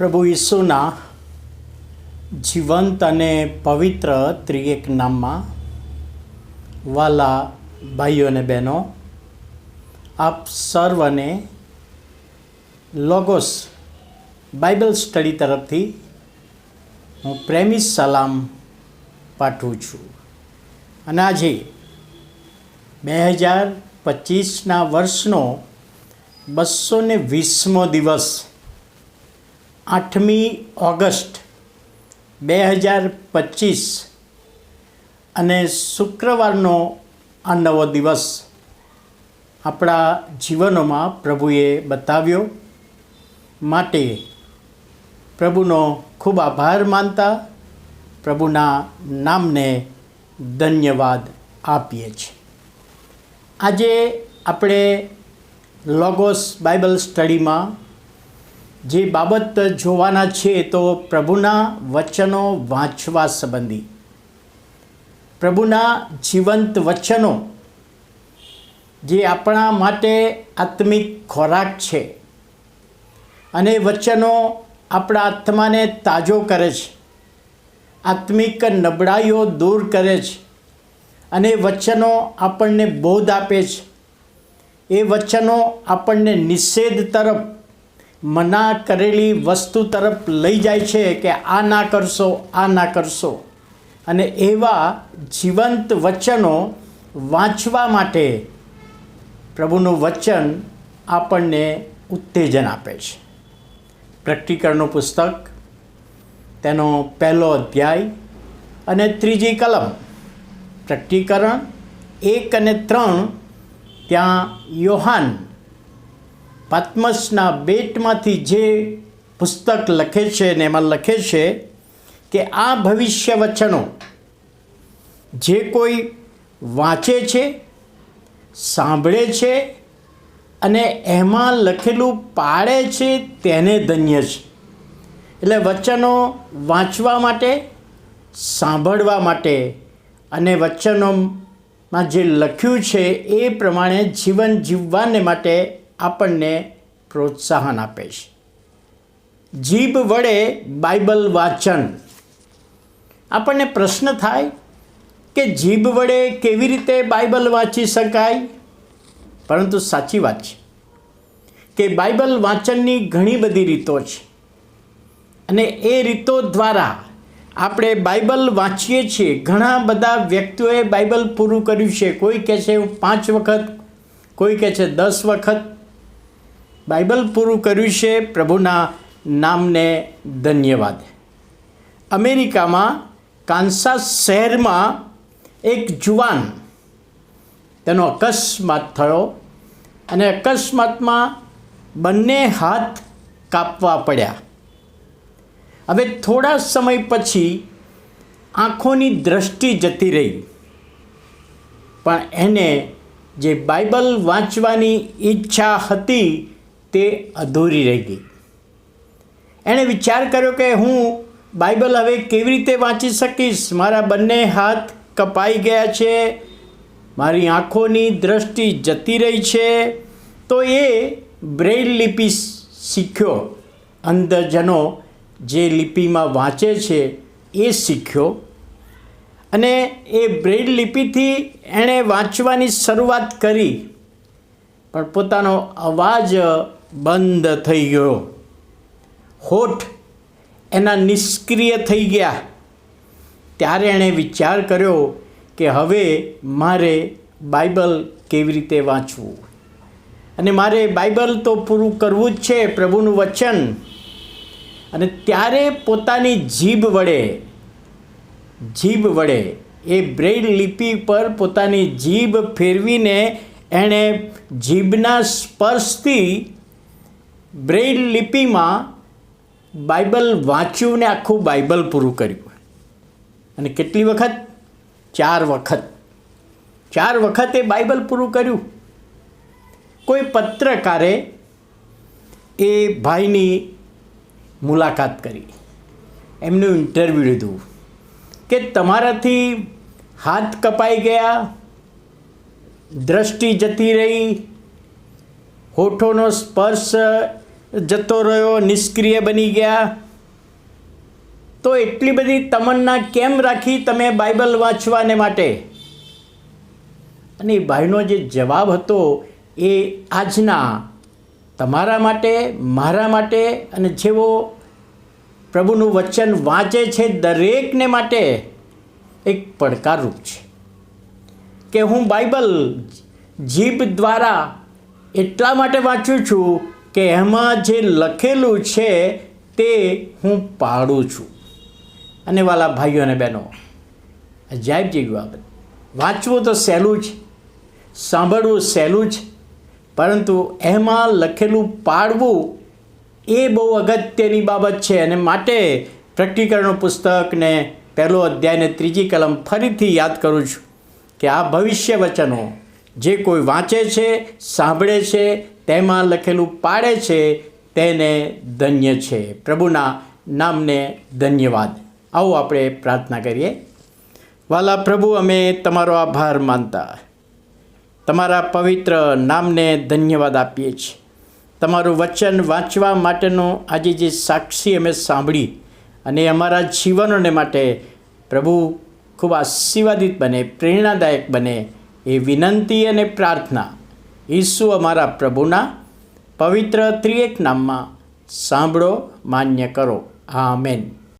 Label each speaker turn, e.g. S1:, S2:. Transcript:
S1: પ્રભુ ઈસુના જીવંત અને પવિત્ર ત્રિએક નામમાં. વાલા ભાઈઓ અને બહેનો, આપ સર્વને લોગોસ બાઇબલ સ્ટડી તરફથી હું પ્રેમી સલામ પાઠવું છું. અને આજે બે હજાર પચીસના વર્ષનો બસો ને વીસમો દિવસ આઠમી ઓગસ્ટ બે હજાર પચીસ અને શુક્રવારનો આ નવો દિવસ આપણા જીવનોમાં પ્રભુએ બતાવ્યો. માટે પ્રભુનો ખૂબ આભાર માનતા પ્રભુના નામને ધન્યવાદ આપીએ છીએ. આજે આપણે લોગોસ બાઇબલ સ્ટડીમાં જે બાબત જોવાના છે તો પ્રભુના વચનો વાંચવા સંબંધી. પ્રભુના જીવંત વચનો જે આપણા માટે આત્મિક ખોરાક છે અને વચનો આપણા આત્માને તાજો કરે છે, આત્મિક નબળાઈઓ દૂર કરે છે અને વચનો આપણને બોધ આપે છે. એ વચનો આપણને નિષેધ તરફ મના કરેલી વસ્તુ તરફ લઈ જાય છે કે આ ના કરશો, આ ના કરશો. અને એવા જીવંત વચનો વાંચવા માટે પ્રભુનું વચન આપણને ઉત્તેજન આપે છે. પ્રેક્ટિકલનું પુસ્તક, તેનો પહેલો અધ્યાય અને ત્રીજી કલમ. પ્રકટીકરણ એક અને ત્રણ ત્યાં યોહાન પાત્મસના બેટમાંથી જે પુસ્તક લખે છે ને એમાં લખે છે કે આ ભવિષ્ય વચનો જે કોઈ વાંચે છે, સાંભળે છે અને એમાં લખેલું પાડે છે તેને ધન્ય છે. એટલે વચનો વાંચવા માટે, સાંભળવા માટે અને વચનોમાં જે લખ્યું છે એ પ્રમાણે જીવન જીવવાને માટે આપણને પ્રોત્સાહન આપે છે. જીભ વડે બાઇબલ વાંચન. આપણને પ્રશ્ન થાય કે જીભ વડે કેવી રીતે બાઇબલ વાંચી શકાય? પરંતુ સાચી વાત છે કે બાઇબલ વાંચનની ઘણી બધી રીતો છે. અને એ રીતો દ્વારા આપણે બાઇબલ વાંચીએ છીએ. ઘણા બધા વ્યક્તિઓએ બાઇબલ પૂરું કર્યું છે. કોઈ કહે છે પાંચ વખત, કોઈ કહે છે, દસ વખત. બાઇબલ પૂરું કર્યું છે પ્રભુના નામને ધન્યવાદ. અમેરિકામાં કાન્સાસ શહેરમાં એક જુવાન, તેનો અકસ્માત થયો અને અકસ્માતમાં બંને હાથ કાપવા પડ્યા. હવે થોડા સમય પછી આંખોની દ્રષ્ટિ જતી રહી. પણ એને જે બાઇબલ વાંચવાની ઈચ્છા હતી તે અધૂરી રહી ગઈ. એણે વિચાર કર્યો કે હું બાઇબલ હવે કેવી રીતે વાંચી શકીશ? મારા બંને હાથ કપાઈ ગયા છે, મારી આંખોની દ્રષ્ટિ જતી રહી છે. તો એ બ્રેઇલ લિપિ શીખ્યો. અંધજનો જે લિપિમાં વાંચે છે એ શીખ્યો. અને એ બ્રેઇલ લિપિથી એણે વાંચવાની શરૂઆત કરી. પણ પોતાનો અવાજ બંધ થઈ ગયો. હોઠ એના નિષ્ક્રિય થઈ ગયા. ત્યારે એણે વિચાર કર્યો કે હવે મારે બાઇબલ કેવી રીતે વાંચવું? અને મારે બાઇબલ તો પૂરું કરવું જ છે પ્રભુનું વચન. અને ત્યારે પોતાની જીભ વડે જીભ વડે, એ બ્રેઇલ લિપિ પર પોતાની જીભ ફેરવીને એણે જીભના સ્પર્શથી બ્રેઇલ લિપિમાં બાઇબલ વાંચ્યું ને આખું બાઇબલ પૂરું કર્યું. અને કેટલી વખત? ચાર વખત. ચાર વખત એ બાઇબલ પૂરું કર્યું. કોઈ પત્રકારે એ ભાઈની મુલાકાત કરી. એમનું ઇન્ટરવ્યૂ લીધું કે તમારાથી હાથ કપાઈ ગયા, દ્રષ્ટિ જતી રહી, હોઠોનો સ્પર્શ જતો રહ્યો, નિષ્ક્રિય બની ગયા. તો એટલી બધી તમન્ના કેમ રાખી તમે બાઇબલ વાંચવાને માટે? અને ભાઈનો જે જવાબ હતો એ આજના તમારા માટે, મારા માટે અને જેવો પ્રભુનું વચન વાંચે છે દરેકને માટે એક પડકારરૂપ છે. કે હું બાઇબલ જીભ દ્વારા એટલા માટે વાંચું છું કે એમાં જે લખેલું છે તે હું પાડું છું. અને વાલા ભાઈઓ અને બહેનો અજાયબ જેવી બાબત વાંચવું તો સહેલું છે સાંભળવું સહેલું છે પરંતુ એમાં લખેલું પાડવું એ બહુ અગત્યની બાબત છે. અને માટે પ્રકટીકરણનું પુસ્તકને પહેલો અધ્યાયને ત્રીજી કલમ ફરીથી યાદ કરું છું કે આ ભવિષ્ય વચનો જે કોઈ વાંચે છે, સાંભળે છે તેમાં લખેલું પાડે છે, તેને ધન્ય છે. પ્રભુના નામને ધન્યવાદ. આવું આપણે પ્રાર્થના કરીએ. વાલા પ્રભુ, અમે તમારો આભાર માનતા. તમારા પવિત્ર નામને ધન્યવાદ આપીએ છીએ. તમારું વચન વાંચવા માટેનું આજે જે સાક્ષી અમે સાંભળી અને અમારા જીવનોને માટે પ્રભુ ખૂબ આશીર્વાદિત બને, પ્રેરણાદાયક બને એ વિનંતી અને પ્રાર્થના ઈસુ અમારા પ્રભુના પવિત્ર ત્રિએક નામમાં સાંભળો માન્ય કરો. આમેન.